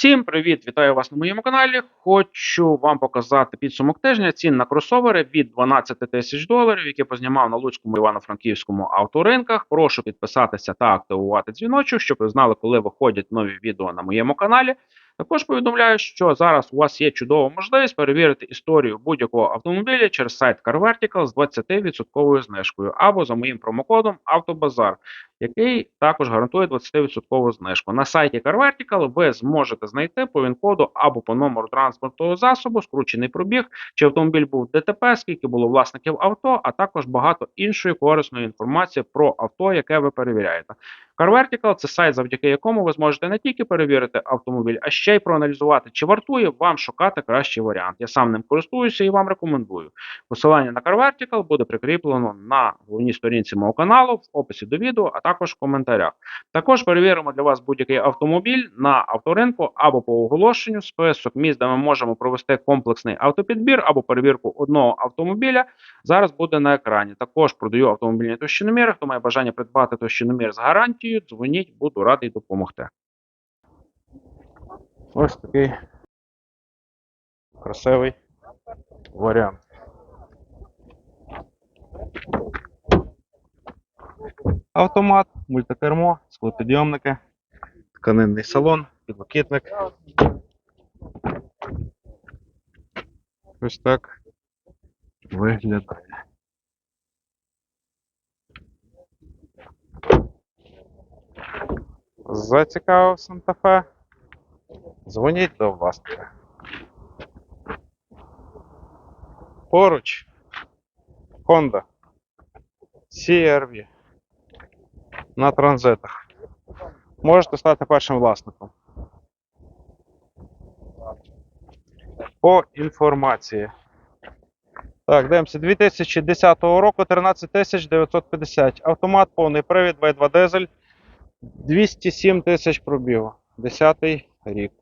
Всім привіт! Вітаю вас на моєму каналі. Хочу вам показати підсумок тижня цін на кросовери від 12 тисяч доларів, які познімав на Луцькому Івано-Франківському авторинках. Прошу підписатися та активувати дзвіночок, щоб ви знали, коли виходять нові відео на моєму каналі. Також повідомляю, що зараз у вас є чудова можливість перевірити історію будь-якого автомобіля через сайт CarVertical з 20% знижкою або за моїм промокодом Автобазар, який також гарантує 20% знижку. На сайті CarVertical ви зможете знайти по він-коду або по номеру транспортного засобу, скручений пробіг, чи автомобіль був ДТП, скільки було власників авто, а також багато іншої корисної інформації про авто, яке ви перевіряєте. CarVertical – це сайт, завдяки якому ви зможете не тільки перевірити автомобіль, а ще й проаналізувати, чи вартує вам шукати кращий варіант. Я сам ним користуюся і вам рекомендую. Посилання на CarVertical буде прикріплено на головній сторінці мого каналу в описі до відео, а також в коментарях. Також перевіримо для вас будь-який автомобіль на авторинку або по оголошенню. Список місць, де ми можемо провести комплексний автопідбір або перевірку одного автомобіля. Зараз буде на екрані. Також продаю автомобільні товщиноміри. Хто має бажання придбати товщиномір з гарантією, дзвоніть, буду радий допомогти. Ось такий красивий варіант. Автомат, мультикермо, склопідйомники, тканинний салон, підлокітник. Ось так виглядає. Зацікавив Санта-Фе? Дзвоніть до власника. Поруч Honda CR-V на транзитах. Можете стати першим власником. По інформації. Так, дивимося. 2010 року 13 950. Автомат повний привід 2.2 дизель. 207 тисяч пробігу. 10 рік.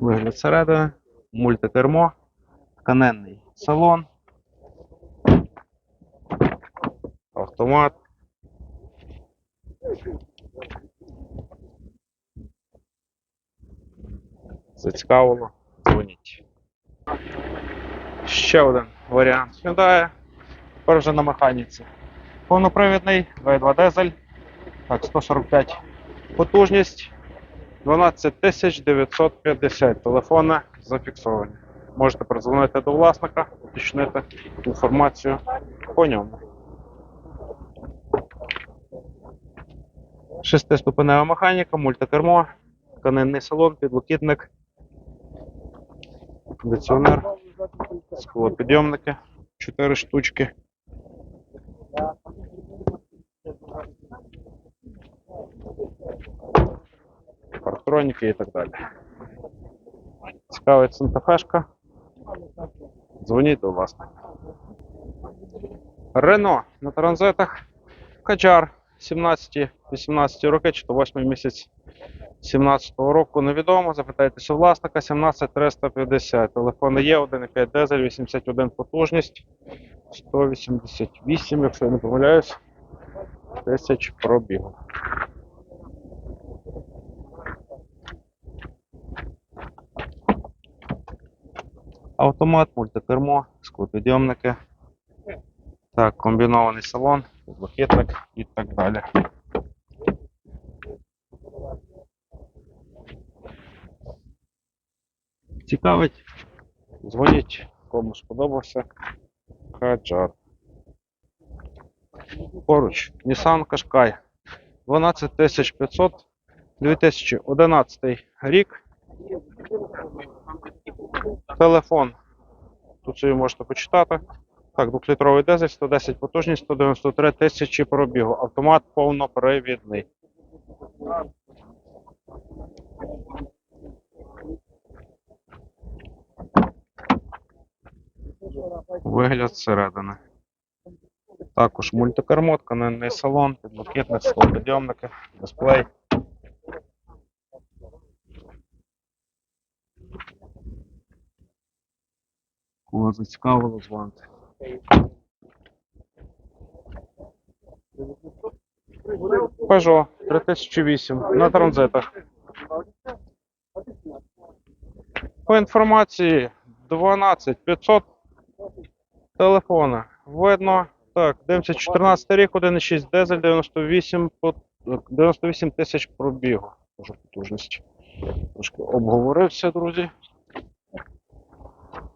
Вигляд середини, мультикермо, тканенний салон, автомат. Зацікавило, дзвоніть. Ще один варіант Hyundai. Тепер вже на механіці. Повнопривідний 2.2 дизель. Так, 145 потужність. 12 950. Телефони зафіксовані. Можете передзвонити до власника, уточнити інформацію по ньому. Шестиступенева механіка, мультикермо, тканинний салон, підлокітник, кондиціонер, склопідйомники, 4 штучки. Партроніки і так далі. Цікавить Сантафешка. Дзвоніть до власника. Рено на транзитах. Качар 17. 18 роки, чи то 8 місяць 17-го року невідомо. Запитайтеся власника 17350. Телефон є 1,5 дизель, 81 потужність, 188, якщо я не помиляюсь, тисяч пробігу. Автомат, мультикермо, склопідйомники, так, комбінований салон, блокетник і так далі. Цікавить? Дзвоніть, кому сподобався. Каджар. Поруч Nissan Qashqai 12500 2011 рік. Телефон. Тут собі можете почитати. Так, 2-літровий дизель, 110 потужність, 193 тисячі пробігу. Автомат повнопривідний. Вигляд зсередини. Також мультикермо, тканинний салон, підлокітник, склопідйомники, дисплей. Кого зацікавило дзвоните. Peugeot 3008 на транзитах. По інформації 12500 телефона. Видно. Так, дивимося 14 рік, 1,6 дизель, 98 98 тисяч пробігу. Дуже потужність. Трошки обговорився, друзі.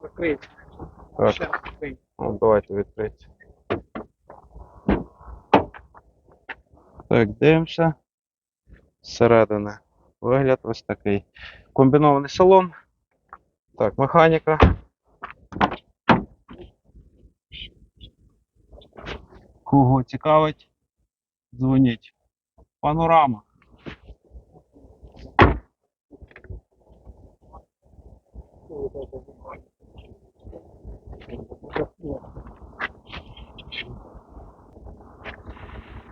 Закрийте. Так, ну, давайте відкрийте. Так, дивимося. Зсередини. Вигляд ось такий. Комбінований салон. Так, механіка. Кого цікавить, дзвоніть. Панорама.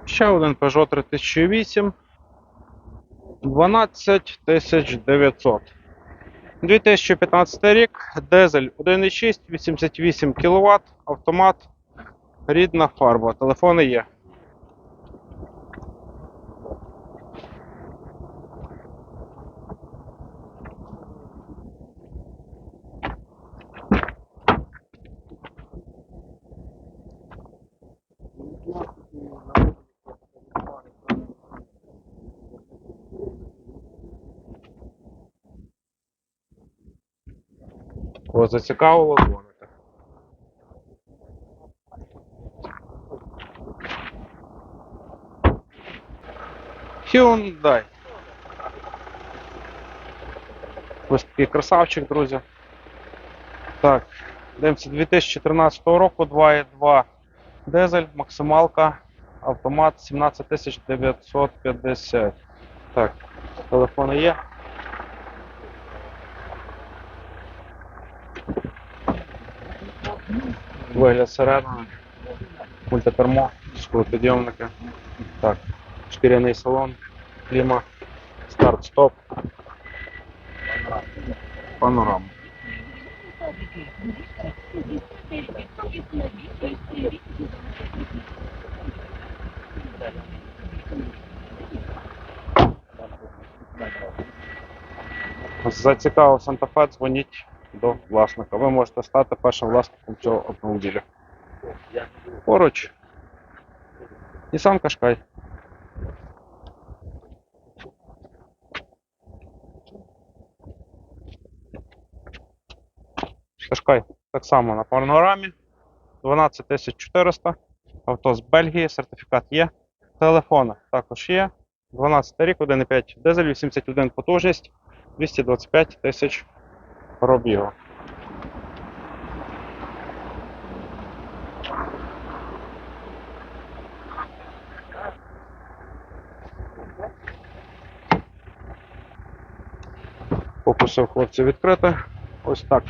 Ще один Peugeot 3008. 12 900. 2015 рік, дизель 1,6, 88 кВт, автомат, рідна фарба. Телефони є. Кого зацікавило, Hyundai. Ось такий красавчик, друзі. Так, дивимося 2013 року 2.2 дизель, максималка, автомат 17950. Так, телефони є. Вигляд середини. Мультитермо, склопідйомники. Так, шкіряний салон, кліма, старт-стоп. Панорама. Зацікавив Санта-Фе, дзвоніть до власника. Ви можете стати першим власником цього автомобіля. Поруч. Nissan Qashqai. Qashqai так само на панорамі. 12400. Авто з Бельгії, сертифікат є. Телефони також є. 12 рік, 1,5 дизель, 81 потужність, 225 тисяч пробігу. Попросив хлопців відкрити. Ось так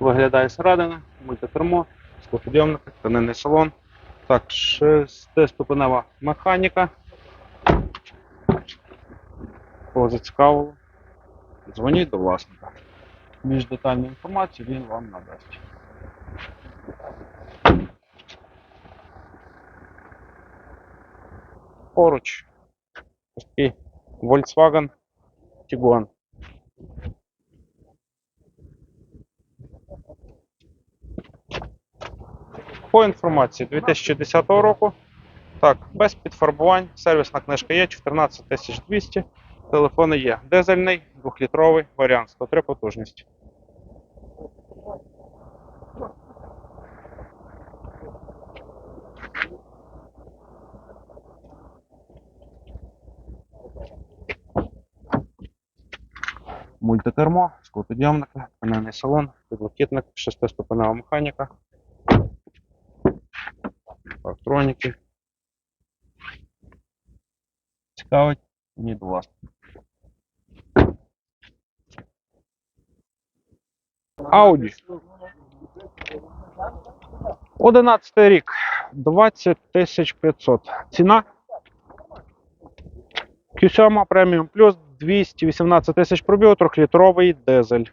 виглядає середина, мультитермо, склопідйомник, тканинний салон. Так, шестиступенева механіка. Кого зацікавило, дзвоніть до власника. Більш детальну інформацію він вам надасть. Поруч такий Volkswagen Tiguan. По інформації 2010 року. Так, без підфарбувань, сервісна книжка є 14200, телефони є. Дизельний, 2-літровий варіант, 103 потужність. Мультикермо, склопідйомники, панельний салон, підлокітник, шестиступенева механіка. Електроніки. Цікавить? Ні, вас. Audi. 11 рік. 20 500. Ціна. Q7 преміум плюс 218 тисяч пробігу, 3-літровий дизель.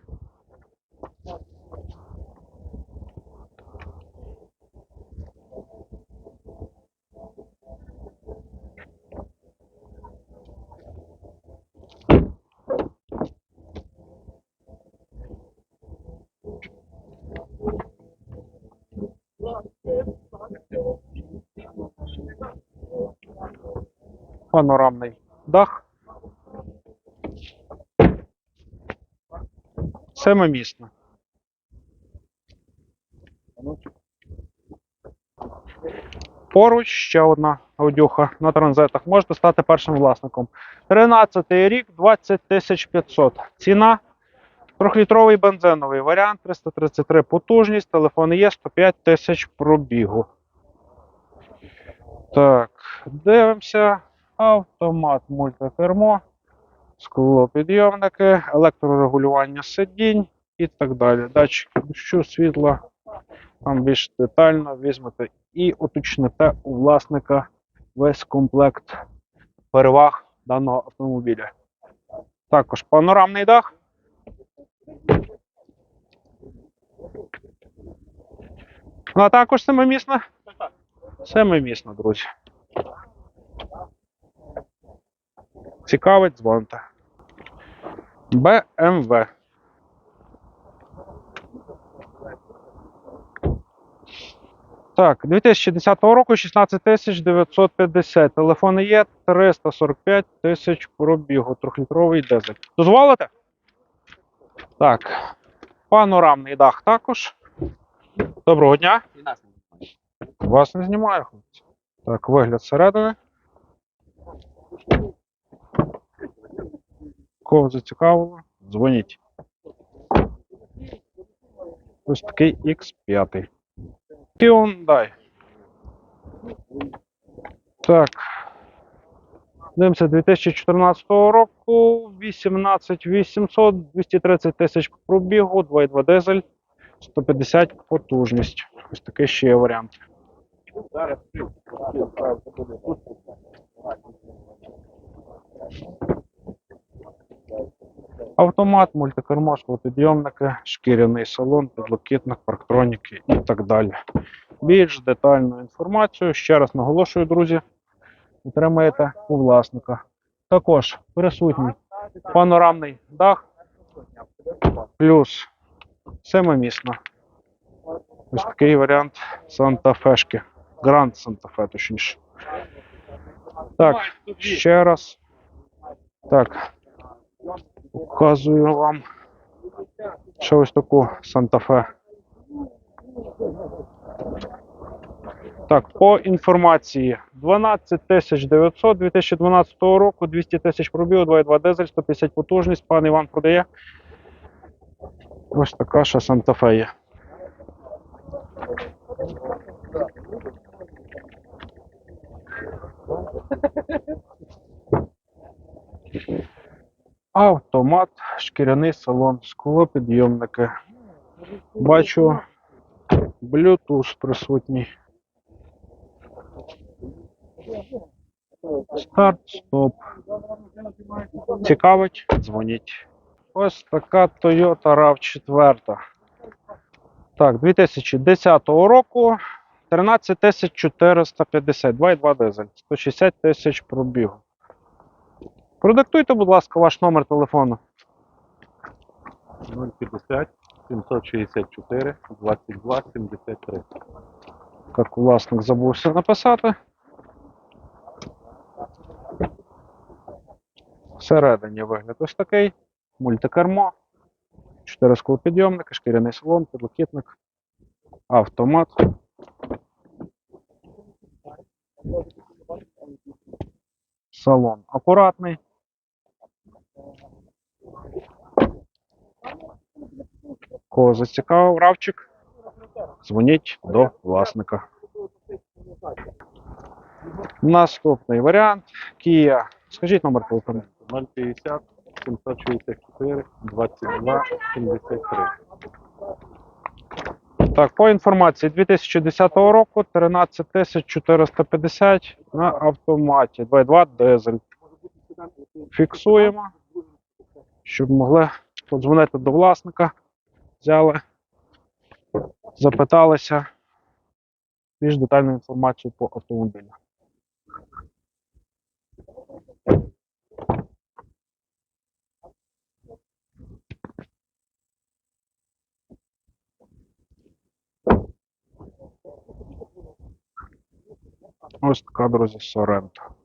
Панорамний дах. Семимісна. Поруч ще одна аудюха на транзитах. Можете стати першим власником. 13 рік, 20 тисяч 500. Ціна. Трьохлітровий бензиновий варіант, 333 потужність, телефон є 105 тисяч пробігу. Так, дивимося. Автомат мультикермо, склопідйомники, електрорегулювання сидінь і так далі. Датчики дощу, світла. Там більш детально візьмете і уточните у власника весь комплект переваг даного автомобіля. Також панорамний дах. Вона також семимісна? Семимісна, друзі. Цікавить, дзвоните. BMW. Так, 2010 року 16 тисяч 950. Телефони є 345 тисяч пробігу. Трьохлітровий дизель. Дозволите? Так. Панорамний дах також. Доброго дня. І нас не знімає. Вас не знімаю, хлопці. Так, вигляд зсередини. Кого зацікавило? Дзвоніть. Ось такий X5. Hyundai. Так. Дивимося 2014 року. 18800, 230 тисяч пробігу, 2,2 дизель, 150 потужність. Ось такий ще є варіант. Автомат, мультикермо, підйомники, шкіряний салон, підлокітник, парктроніки і так далі. Більш детальну інформацію, ще раз наголошую, друзі, отримаєте у власника. Також присутній панорамний дах, плюс семимісна. Ось такий варіант Санта-Фешки. Гранд Санта-Фе, точніше. Так, ще раз. Так. Показую вам ще ось таку Санта-Фе. Так, по інформації 12 900 2012 року, 200 тисяч пробігу, 2,2 дизель, 150 потужність. Пан Іван продає. Ось така ще Санта-Фе є. Автомат, шкіряний салон, склопідйомники. Бачу Bluetooth присутній. Старт, стоп. Цікавить? Дзвоніть. Ось така Toyota RAV4. Так, 2010 року 13 450, 2,2 дизель, 160 тисяч пробігу. Продиктуйте, будь ласка, ваш номер телефону. 050 764 22 73. Так, власник забувся написати. Всередині вигляд ось такий. Мультикермо. Чотири склопідйомники, шкіряний салон, підлокітник, автомат. Салон акуратний. Кого зацікавив равчик? Дзвоніть до власника. Наступний варіант Kia. Скажіть номер телефону. 050 764 22 73. Так, по інформації 2010 року 13 450 на автоматі. 2.2 дизель. Фіксуємо, щоб могли подзвонити до власника. Взяли, запиталися більш детальну інформацію по автомобілю. Ось така, друзі, Сорента.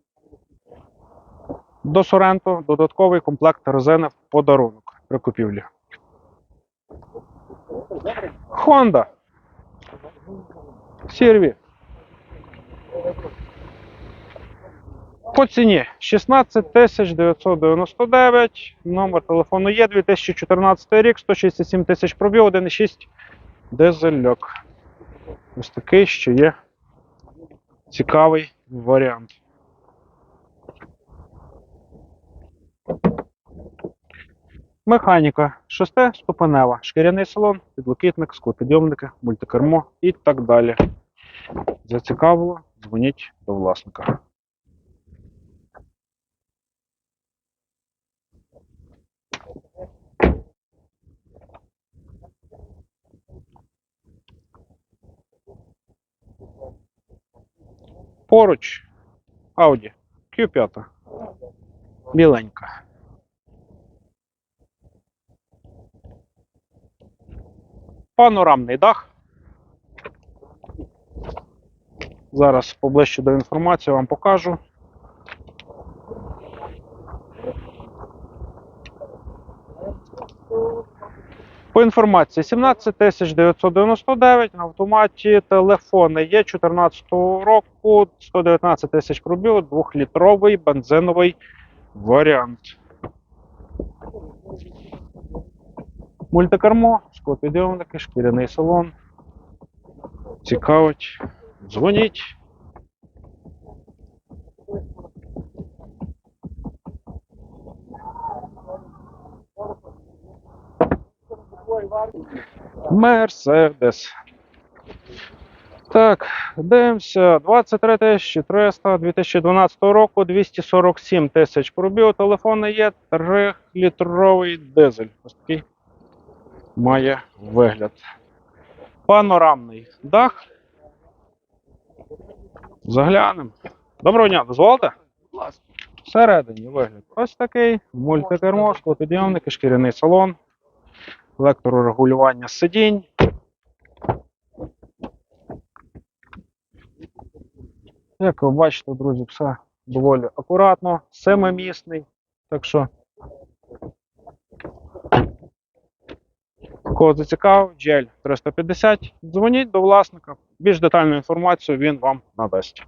До Соренто додатковий комплект резини в подарунок при купівлі. Honda. CR-V. По ціні 16 999, номер телефону є 2014 рік, 167 тисяч пробіг, 1,6 дизельок. Ось такий ще є цікавий варіант. Механіка шестиступенева, шкіряний салон, підлокітник, склопідйомники, мультикермо і так далі. Зацікавило, дзвоніть до власника. Поруч Audi Q5. Біленька. Панорамний дах. Зараз поближче до інформації вам покажу. По інформації 17 999 на автоматі телефони є 14 року, 119 тисяч пробігу, 2-літровий бензиновий варіант. Мультикермо, склопідйомники, шкіряний салон. Цікавить. Дзвоніть. Мерседес. Так, дивимося. 23 300 2012 року, 247 тисяч пробіг. Телефони є 3-літровий дизель. Ось такий має вигляд. Панорамний дах. Заглянемо. Доброго дня, дозволите? Всередині вигляд. Ось такий. Мультикермо, склопідйомники, шкіряний салон, електрорегулювання сидінь. Як ви бачите, друзі, все доволі акуратно, семимісний. Так що, кого зацікавив, GL 350, дзвоніть до власника. Більш детальну інформацію він вам надасть.